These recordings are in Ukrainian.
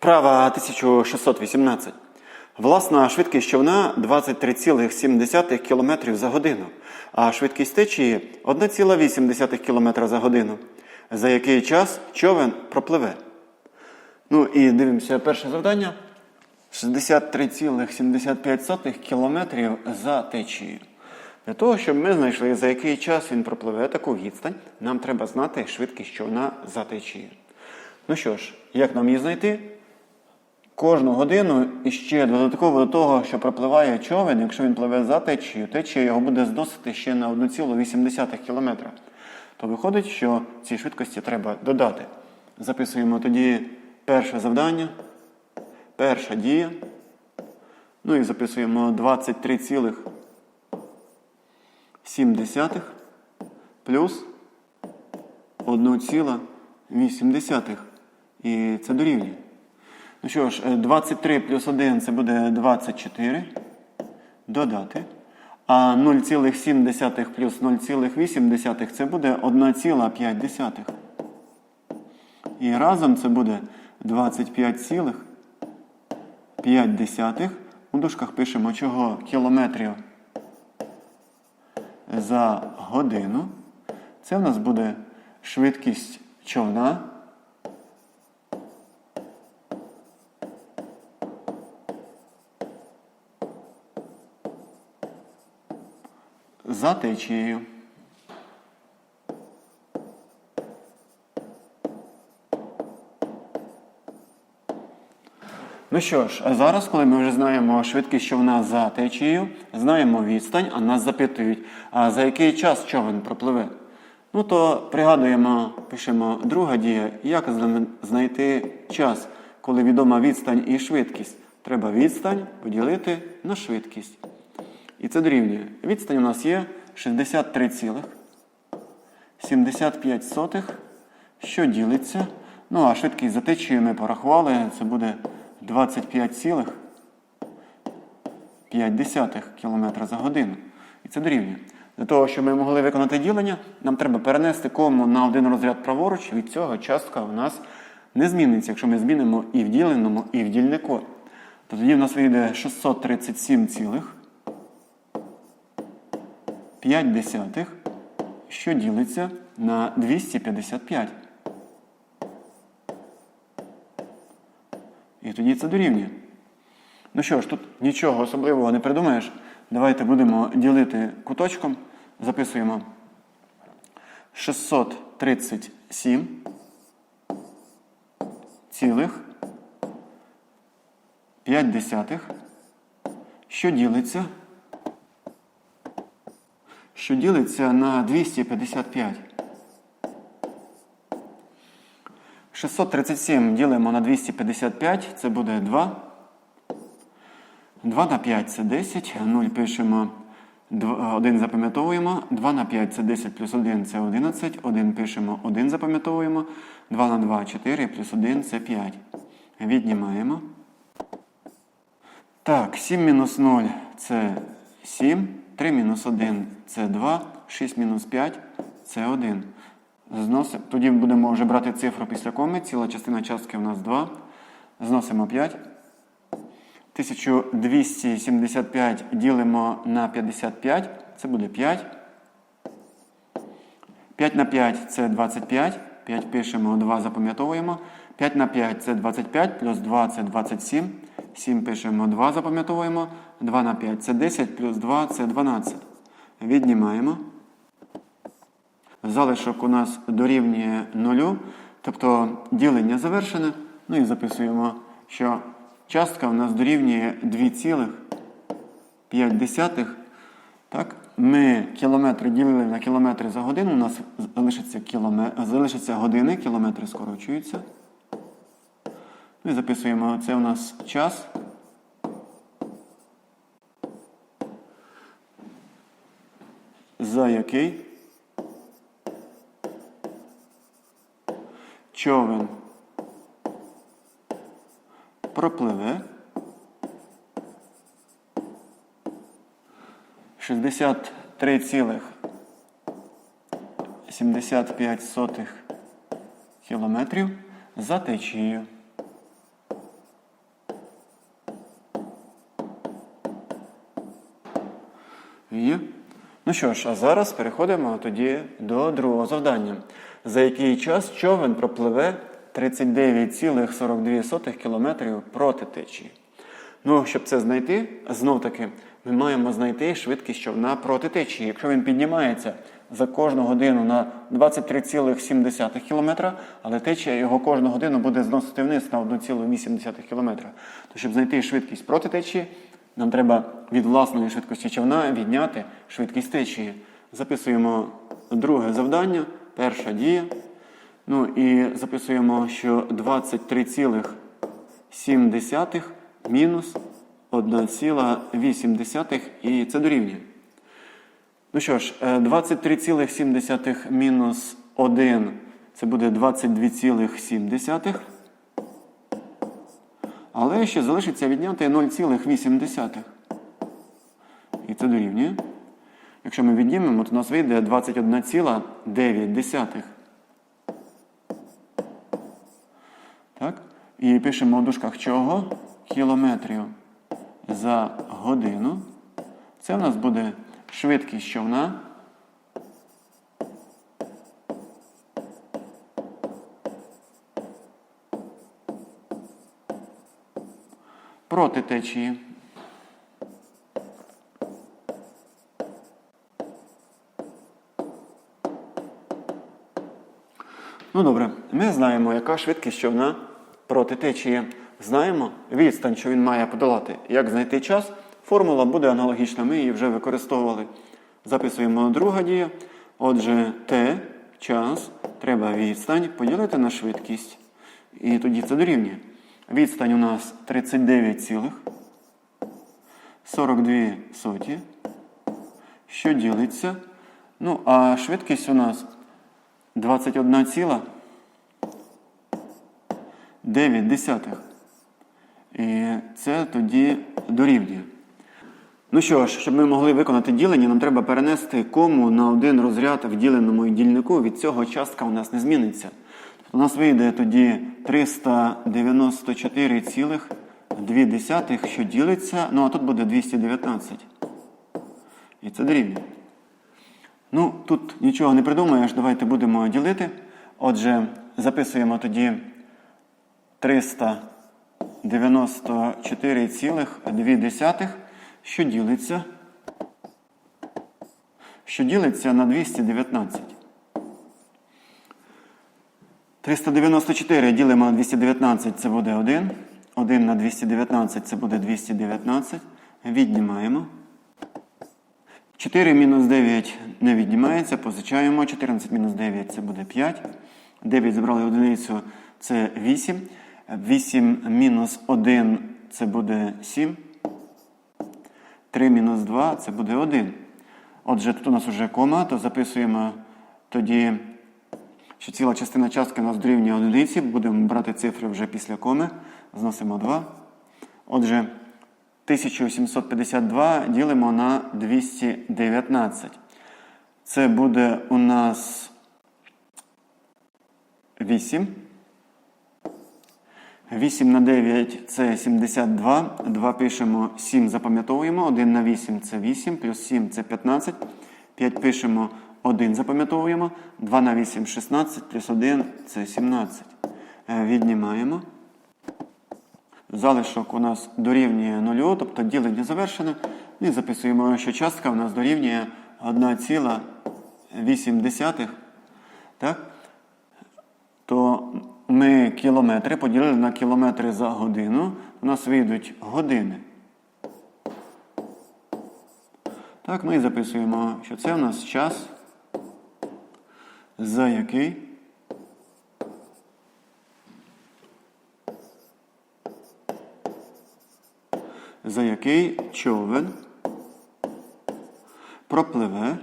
Вправа 1618. Власна швидкість човна 23,7 км за годину, а швидкість течії 1,8 км за годину. За який час човен пропливе? Ну і дивимося перше завдання. 63,75 км за течією. Для того, щоб ми знайшли, за який час він пропливе таку відстань, нам треба знати швидкість човна за течією. Ну що ж, як нам її знайти? Кожну годину і ще додатково до того, що пропливає човен, якщо він пливе за течією, течія його буде зносити ще на 1,8 км. То виходить, що ці швидкості треба додати. Записуємо тоді перше завдання, перша дія. Ну і записуємо 23,7 плюс 1,8. І це дорівнює. Ну що ж, е, 23 плюс 1 це буде 24. Додати. А 0,7 плюс 0,8 це буде 1,5. І разом це буде 25,5. У дужках пишемо чого кілометрів за годину. Це в нас буде швидкість човна. За течією. Ну що ж, а зараз, коли ми вже знаємо швидкість човна за течією, знаємо відстань, а нас запитують, а за який час човен пропливе. Ну то пригадуємо, пишемо друга дія, як знайти час, коли відома відстань і швидкість. Треба відстань поділити на швидкість. І це дорівнює. Відстань у нас є 63,75, що ділиться. Ну, а швидкість за течією ми порахували, це буде 25,5 км за годину. І це дорівнює. Для того, щоб ми могли виконати ділення, нам треба перенести кому на один розряд праворуч. Від цього частка у нас не зміниться, якщо ми змінимо і в діленому, і в дільнику. То тоді в нас вийде 637, цілих 5 десятих, що ділиться на 255. І тоді це дорівнює. Ну що ж, тут нічого особливого не придумаєш. Давайте будемо ділити куточком. Записуємо 637 цілих 5 десятих, що ділиться що ділиться на 255. 637 ділимо на 255, це буде 2. 2 на 5 це 10. 0 пишемо, 1 запам'ятовуємо. 2 на 5 це 10 плюс 1 це 11. 1 пишемо, 1 запам'ятовуємо. 2 на 2 4 плюс 1 це 5. Віднімаємо. Так, 7 мінус 0 це 7. 3 мінус 1 це 2, 6 мінус 5 це 1. Зносимо, тоді будемо вже брати цифру після коми. Ціла частина частки у нас 2. Зносимо 5. 1275 ділимо на 55. Це буде 5. 5 на 5 це 25. 5 пишемо, 2 запам'ятовуємо. 5 на 5 це 25, плюс 2 це 27. 7 пишемо, 2 запам'ятовуємо. 2 на 5 це 10, плюс 2 це 12. Віднімаємо. Залишок у нас дорівнює 0, тобто ділення завершене. Ну і записуємо, що частка у нас дорівнює 2,5. Так? Ми кілометри ділили на кілометри за годину, у нас залишиться, кілометр, залишиться години, кілометри скорочуються. І записуємо, це у нас час. За який човен пропливе 63,75 кілометрів за течією. Є. Ну що ж, а зараз переходимо тоді до другого завдання. За який час човен пропливе 39,42 км проти течії? Ну, щоб це знайти, знов таки, ми маємо знайти швидкість човна проти течії. Якщо він піднімається за кожну годину на 23,7 км, але течія його кожну годину буде зносити вниз на 1,8 км. То щоб знайти швидкість проти течії, нам треба від власної швидкості човна відняти швидкість течії. Записуємо друге завдання, перша дія. Ну і записуємо, що 23,7 мінус 1,8 і це дорівнює. Ну що ж, е, 23,7 мінус 1 це буде 22,7. Але ще залишиться відняти 0,8. І це дорівнює. Якщо ми віднімемо, то у нас вийде 21,9. Так? І пишемо в дужках чого? Кілометрів за годину. Це в нас буде швидкість човна. Проти течії. Ну добре, ми знаємо, яка швидкість човна проти течії. Знаємо відстань, що він має подолати. Як знайти час? Формула буде аналогічна, ми її вже використовували. Записуємо друга дія. Отже, Т, час, треба відстань поділити на швидкість. І тоді це дорівнює. Відстань у нас 39,42 соті, що ділиться. Ну, а швидкість у нас 21,9. І це тоді дорівнює. Ну що ж, щоб ми могли виконати ділення, нам треба перенести кому на один розряд в діленому дільнику. Від цього частка у нас не зміниться. У нас вийде тоді 394,2, що ділиться. Ну, а тут буде 219. І це дорівнює. Ну, тут нічого не придумаєш, давайте будемо ділити. Отже, записуємо тоді 394,2, що ділиться, що ділиться на 219. 394 ділимо на 219, це буде 1. 1 на 219 це буде 219. Віднімаємо. 4 мінус 9 не віднімається, позичаємо. 14 мінус 9 це буде 5. 9 забрали одиницю, це 8. 8 мінус 1 це буде 7. 3 мінус 2 це буде 1. Отже, тут у нас вже кома, то записуємо тоді, що ціла частина частки у нас дорівнює одиниці. Будемо брати цифри вже після коми. Зносимо 2. Отже, 1752 ділимо на 219. Це буде у нас 8. 8 на 9 це 72. 2 пишемо, 7 запам'ятовуємо. 1 на 8 це 8, плюс 7 це 15. 5 пишемо, 1 запам'ятовуємо. 2 на 8 16, плюс 1 це 17. Е, Віднімаємо. Залишок у нас дорівнює 0, тобто ділення завершене. І записуємо, що частка у нас дорівнює 1,8. Так? То ми кілометри поділили на кілометри за годину. У нас вийдуть години. Так, ми записуємо, що це у нас час, за який? За який човен? Пропливе?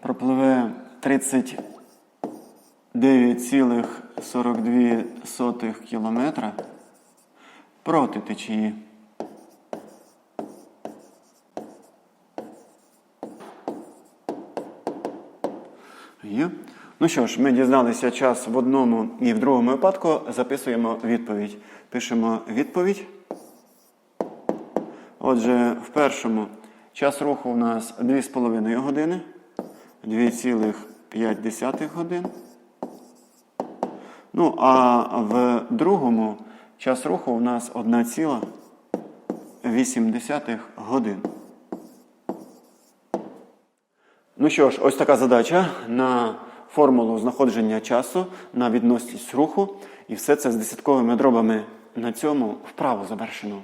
Пропливе 39,42 кілометра проти течії. Є. Ну що ж, ми дізналися час в одному і в другому випадку. Записуємо відповідь. Пишемо відповідь. Отже, в першому час руху у нас 2,5 години, 2,5 годин. Ну, а в другому час руху у нас 1,8 годин. Ну що ж, ось така задача на формулу знаходження часу, на відносність руху. І все це з десятковими дробами на цьому вправо завершено.